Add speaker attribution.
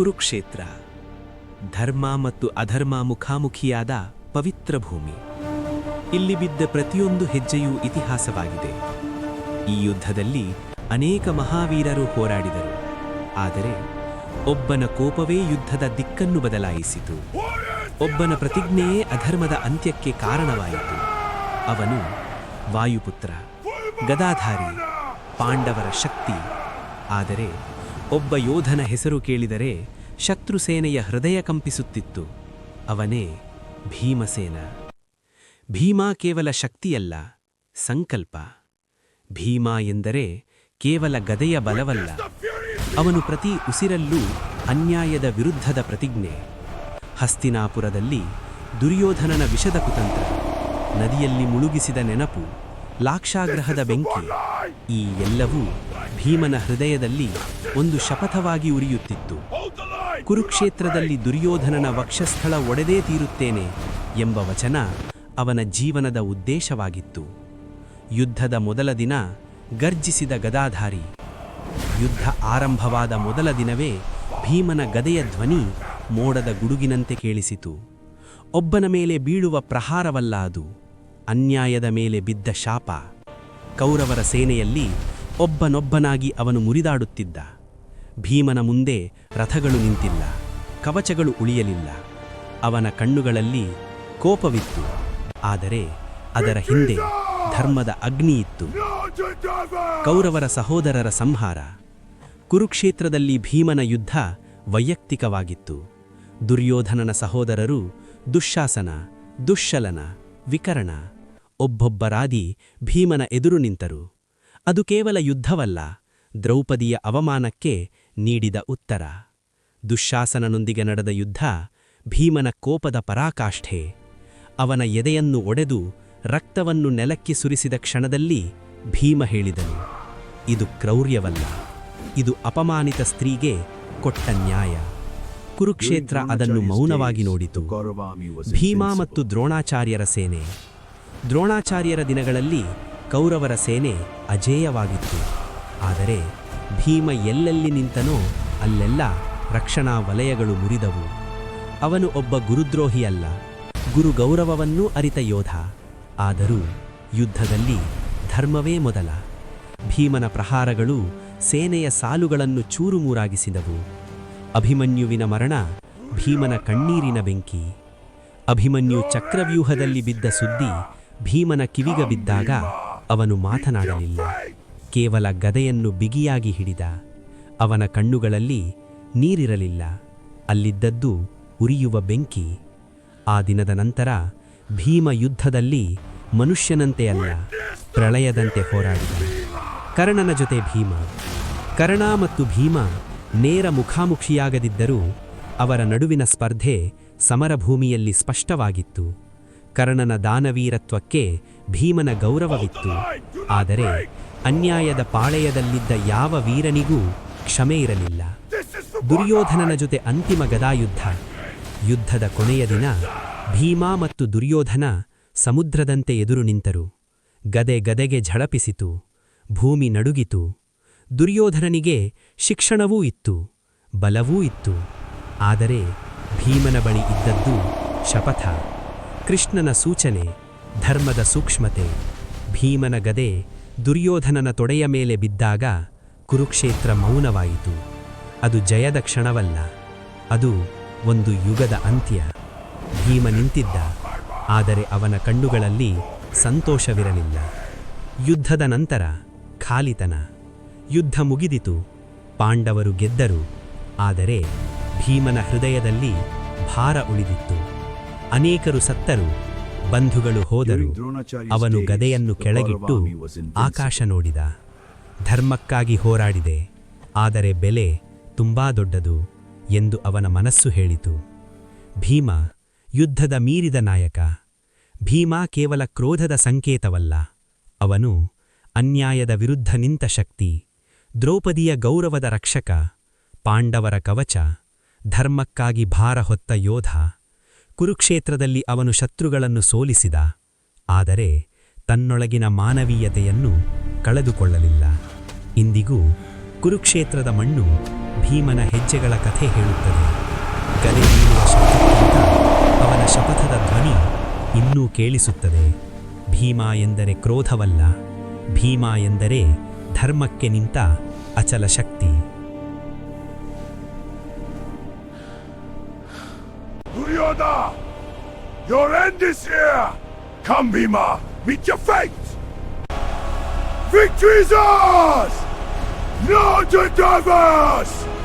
Speaker 1: ಕುರುಕ್ಷೇತ್ರ. ಧರ್ಮ ಮತ್ತು ಅಧರ್ಮ ಮುಖಾಮುಖಿಯಾದ ಪವಿತ್ರ ಭೂಮಿ. ಇಲ್ಲಿ ಬಿದ್ದ ಪ್ರತಿಯೊಂದು ಹೆಜ್ಜೆಯೂ ಇತಿಹಾಸವಾಗಿದೆ. ಈ ಯುದ್ಧದಲ್ಲಿ ಅನೇಕ ಮಹಾವೀರರು ಹೋರಾಡಿದರು. ಆದರೆ ಒಬ್ಬನ ಕೋಪವೇ ಯುದ್ಧದ ದಿಕ್ಕನ್ನು ಬದಲಾಯಿಸಿತು. ಒಬ್ಬನ ಪ್ರತಿಜ್ಞೆಯೇ ಅಧರ್ಮದ ಅಂತ್ಯಕ್ಕೆ ಕಾರಣವಾಯಿತು. ಅವನು ವಾಯುಪುತ್ರ, ಗದಾಧಾರಿ, ಪಾಂಡವರ ಶಕ್ತಿ, ಆದರೆ ಒಬ್ಬ ಯೋಧನ ಹೆಸರು ಕೇಳಿದರೆ ಶತ್ರುಸೇನೆಯ ಹೃದಯ ಕಂಪಿಸುತ್ತಿತ್ತು. ಅವನೇ ಭೀಮಸೇನ. ಭೀಮಾ ಕೇವಲ ಶಕ್ತಿಯಲ್ಲ, ಸಂಕಲ್ಪ. ಭೀಮಾ ಎಂದರೆ ಕೇವಲ ಗದೆಯ ಬಲವಲ್ಲ. ಅವನು ಪ್ರತಿ ಉಸಿರಲ್ಲೂ ಅನ್ಯಾಯದ ವಿರುದ್ಧದ ಪ್ರತಿಜ್ಞೆ. ಹಸ್ತಿನಾಪುರದಲ್ಲಿ ದುರ್ಯೋಧನನ ವಿಷದ ಕುತಂತ್ರ. ನದಿಯಲ್ಲಿ ಮುಳುಗಿಸಿದ ನೆನಪು. ಲಾಕ್ಷಾಗ್ರಹದ ಬೆಂಕಿ. ಈ ಎಲ್ಲವೂ ಭೀಮನ ಹೃದಯದಲ್ಲಿ ಒಂದು ಶಪಥವಾಗಿ ಉರಿಯುತ್ತಿತ್ತು. ಕುರುಕ್ಷೇತ್ರದಲ್ಲಿ ದುರ್ಯೋಧನನ ವಕ್ಷಸ್ಥಳ ಒಡೆದೇ ತೀರುತ್ತೇನೆ ಎಂಬ ವಚನ ಅವನ ಜೀವನದ ಉದ್ದೇಶವಾಗಿತ್ತು. ಯುದ್ಧದ ಮೊದಲ ದಿನ ಗರ್ಜಿಸಿದ ಗದಾಧಾರಿ. ಯುದ್ಧ ಆರಂಭವಾದ ಮೊದಲ ದಿನವೇ ಭೀಮನ ಗದೆಯ ಧ್ವನಿ ಮೋಡದ ಗುಡುಗಿನಂತೆ ಕೇಳಿಸಿತು. ಒಬ್ಬನ ಮೇಲೆ ಬೀಳುವ ಪ್ರಹಾರವಲ್ಲ ಅದು. ಅನ್ಯಾಯದ ಮೇಲೆ ಬಿದ್ದ ಶಾಪ. ಕೌರವರ ಸೇನೆಯಲ್ಲಿ ಒಬ್ಬನೊಬ್ಬನಾಗಿ ಅವನು ಮುರಿದಾಡುತ್ತಿದ್ದ. ಭೀಮನ ಮುಂದೆ ರಥಗಳು ನಿಂತಿಲ್ಲ, ಕವಚಗಳು ಉಳಿಯಲಿಲ್ಲ. ಅವನ ಕಣ್ಣುಗಳಲ್ಲಿ ಕೋಪವಿತ್ತು, ಆದರೆ ಅದರ ಹಿಂದೆ ಧರ್ಮದ ಅಗ್ನಿ ಇತ್ತು. ಕೌರವರ ಸಹೋದರರ ಸಂಹಾರ. ಕುರುಕ್ಷೇತ್ರದಲ್ಲಿ ಭೀಮನ ಯುದ್ಧ ವೈಯಕ್ತಿಕವಾಗಿತ್ತು. ದುರ್ಯೋಧನನ ಸಹೋದರರು ದುಶ್ಶಾಸನ ದುಶ್ಶಲನ, ವಿಕರಣ ಒಬ್ಬೊಬ್ಬರಾದಿ ಭೀಮನ ಎದುರು ನಿಂತರು. ಅದು ಕೇವಲ ಯುದ್ಧವಲ್ಲ ದ್ರೌಪದಿಯ ಅವಮಾನಕ್ಕೆ ನೀಡಿದ ಉತ್ತರ. ದುಶ್ಶಾಸನನೊಂದಿಗೆ ನಡೆದ ಯುದ್ಧ ಭೀಮನ ಕೋಪದ ಪರಾಕಾಷ್ಠೆ. ಅವನ ಎದೆಯನ್ನು ಒಡೆದು ರಕ್ತವನ್ನು ನೆಲಕ್ಕೆ ಸುರಿಸಿದ ಕ್ಷಣದಲ್ಲಿ ಭೀಮ ಹೇಳಿದನು ಇದು ಕ್ರೌರ್ಯವಲ್ಲ ಇದು ಅಪಮಾನಿತ ಸ್ತ್ರೀಗೆ ಕೊಟ್ಟ ನ್ಯಾಯ. ಕುರುಕ್ಷೇತ್ರ ಅದನ್ನು ಮೌನವಾಗಿ ನೋಡಿತು. ಭೀಮಾ ಮತ್ತು ದ್ರೋಣಾಚಾರ್ಯರ ಸೇನೆ ದ್ರೋಣಾಚಾರ್ಯರ ದಿನಗಳಲ್ಲಿ ಕೌರವರ ಸೇನೆ ಅಜೇಯವಾಗಿತ್ತು. ಆದರೆ ಭೀಮ ಎಲ್ಲೆಲ್ಲಿ ನಿಂತನೋ ಅಲ್ಲೆಲ್ಲ ರಕ್ಷಣಾ ವಲಯಗಳು ಮುರಿದವು. ಅವನು ಒಬ್ಬ ಗುರುದ್ರೋಹಿಯಲ್ಲ ಗುರು ಗೌರವವನ್ನೂ ಅರಿತ ಯೋಧ. ಆದರೂ ಯುದ್ಧದಲ್ಲಿ ಧರ್ಮವೇ ಮೊದಲ. ಭೀಮನ ಪ್ರಹಾರಗಳು ಸೇನೆಯ ಸಾಲುಗಳನ್ನು ಚೂರುಮೂರಾಗಿಸಿದವು. ಅಭಿಮನ್ಯುವಿನ ಮರಣ ಭೀಮನ ಕಣ್ಣೀರಿನ ಬೆಂಕಿ. ಅಭಿಮನ್ಯು ಚಕ್ರವ್ಯೂಹದಲ್ಲಿ ಬಿದ್ದ ಸುದ್ದಿ ಭೀಮನ ಕಿವಿಗ ಬಿದ್ದಾಗ ಅವನು ಮಾತನಾಡಲಿಲ್ಲ. ಕೇವಲ ಗದೆಯನ್ನು ಬಿಗಿಯಾಗಿ ಹಿಡಿದ ಅವನ ಕಣ್ಣುಗಳಲ್ಲಿ ನೀರಿರಲಿಲ್ಲ. ಅಲ್ಲಿದ್ದದ್ದು ಉರಿಯುವ ಬೆಂಕಿ. ಆ ದಿನದ ನಂತರ ಭೀಮ ಯುದ್ಧದಲ್ಲಿ ಮನುಷ್ಯನಂತೆ ಅಲ್ಲ, ಪ್ರಳಯದಂತೆ ಹೋರಾಡಿದ. ಕರ್ಣನ ಜೊತೆ ಭೀಮ. ಕರ್ಣ ಮತ್ತು ಭೀಮ ನೇರ ಮುಖಾಮುಖಿಯಾಗದಿದ್ದರೂ ಅವರ ನಡುವಿನ ಸ್ಪರ್ಧೆ ಸಮರಭೂಮಿಯಲ್ಲಿ ಸ್ಪಷ್ಟವಾಗಿತ್ತು. ಕರ್ಣನ ದಾನವೀರತ್ವಕ್ಕೆ ಭೀಮನ ಗೌರವವಿತ್ತು. ಆದರೆ ಅನ್ಯಾಯದ ಪಾಳೆಯದಲ್ಲಿದ್ದ ಯಾವ ವೀರನಿಗೂ ಕ್ಷಮೆ ಇರಲಿಲ್ಲ. ದುರ್ಯೋಧನನ ಜೊತೆ ಅಂತಿಮ ಗದಾಯುದ್ಧ. ಯುದ್ಧದ ಕೊನೆಯ ದಿನ ಭೀಮಾ ಮತ್ತು ದುರ್ಯೋಧನ ಸಮುದ್ರದಂತೆ ಎದುರು ನಿಂತರು. ಗದೆ ಗದೆಗೆ ಝಳಪಿಸಿತು. ಭೂಮಿ ನಡುಗಿತು. ದುರ್ಯೋಧನನಿಗೆ ಶಿಕ್ಷಣವೂ ಇತ್ತು. ಬಲವೂ ಇತ್ತು. ಆದರೆ ಭೀಮನ ಬಳಿ ಇದ್ದದ್ದು ಶಪಥ. ಕೃಷ್ಣನ ಸೂಚನೆ, ಧರ್ಮದ ಸೂಕ್ಷ್ಮತೆ, ಭೀಮನ ಗದೆ, ದುರ್ಯೋಧನನ ತೊಡೆಯ ಮೇಲೆ ಬಿದ್ದಾಗ ಕುರುಕ್ಷೇತ್ರ ಮೌನವಾಯಿತು. ಅದು ಜಯದ ಕ್ಷಣವಲ್ಲ, ಅದು ಒಂದು ಯುಗದ ಅಂತ್ಯ. ಭೀಮ ನಿಂತಿದ್ದ, ಆದರೆ ಅವನ ಕಣ್ಣುಗಳಲ್ಲಿ ಸಂತೋಷವಿರಲಿಲ್ಲ. ಯುದ್ಧದ ನಂತರ ಖಾಲಿತನ. ಯುದ್ಧ ಮುಗಿದಿತು, ಪಾಂಡವರು ಗೆದ್ದರು, ಆದರೆ ಭೀಮನ ಹೃದಯದಲ್ಲಿ ಭಾರ ಉಳಿದಿತ್ತು. ಅನೇಕರು ಸತ್ತರು ಬಂಧುಗಳು ಹೋದರು. ಅವನು ಗದೆಯನ್ನು ಕೆಳಗಿಟ್ಟು ಆಕಾಶ ನೋಡಿದ. ಧರ್ಮಕ್ಕಾಗಿ ಹೋರಾಡಿದೆ ಆದರೆ ಬೆಲೆ ತುಂಬಾ ದೊಡ್ಡದು ಎಂದು ಅವನ ಮನಸ್ಸು ಹೇಳಿತು. ಭೀಮ ಯುದ್ಧದ ಮೀರಿದ ನಾಯಕ ಭೀಮ ಕೇವಲ ಕ್ರೋಧದ ಸಂಕೇತವಲ್ಲ ಅವನು ಅನ್ಯಾಯದ ವಿರುದ್ಧ ನಿಂತ ಶಕ್ತಿ ದ್ರೌಪದಿಯ ಗೌರವದ ರಕ್ಷಕ ಪಾಂಡವರ ಕವಚ ಧರ್ಮಕ್ಕಾಗಿ ಭಾರ ಹೊತ್ತ ಯೋಧ ಕುರುಕ್ಷೇತ್ರದಲ್ಲಿ ಅವನು ಶತ್ರುಗಳನ್ನು ಸೋಲಿಸಿದ, ಆದರೆ ತನ್ನೊಳಗಿನ ಮಾನವೀಯತೆಯನ್ನು ಕಳೆದುಕೊಳ್ಳಲಿಲ್ಲ. ಇಂದಿಗೂ ಕುರುಕ್ಷೇತ್ರದ ಮಣ್ಣು ಭೀಮನ ಹೆಜ್ಜೆಗಳ ಕಥೆ ಹೇಳುತ್ತದೆ. ಕಲೆ ಬೀಳುವ ಶಬ್ದಕ್ಕಿಂತ ಅವನ ಶಪಥದ ಧ್ವನಿ ಇನ್ನೂ ಕೇಳಿಸುತ್ತದೆ. ಭೀಮ ಎಂದರೆ ಕ್ರೋಧವಲ್ಲ, ಭೀಮ ಎಂದರೆ ಧರ್ಮಕ್ಕೆ ನಿಂತ ಅಚಲ ಶಕ್ತಿ.
Speaker 2: Duryodha! Your end is here! Come, Bhima! Meet your fate! Victory is ours! No to diverse!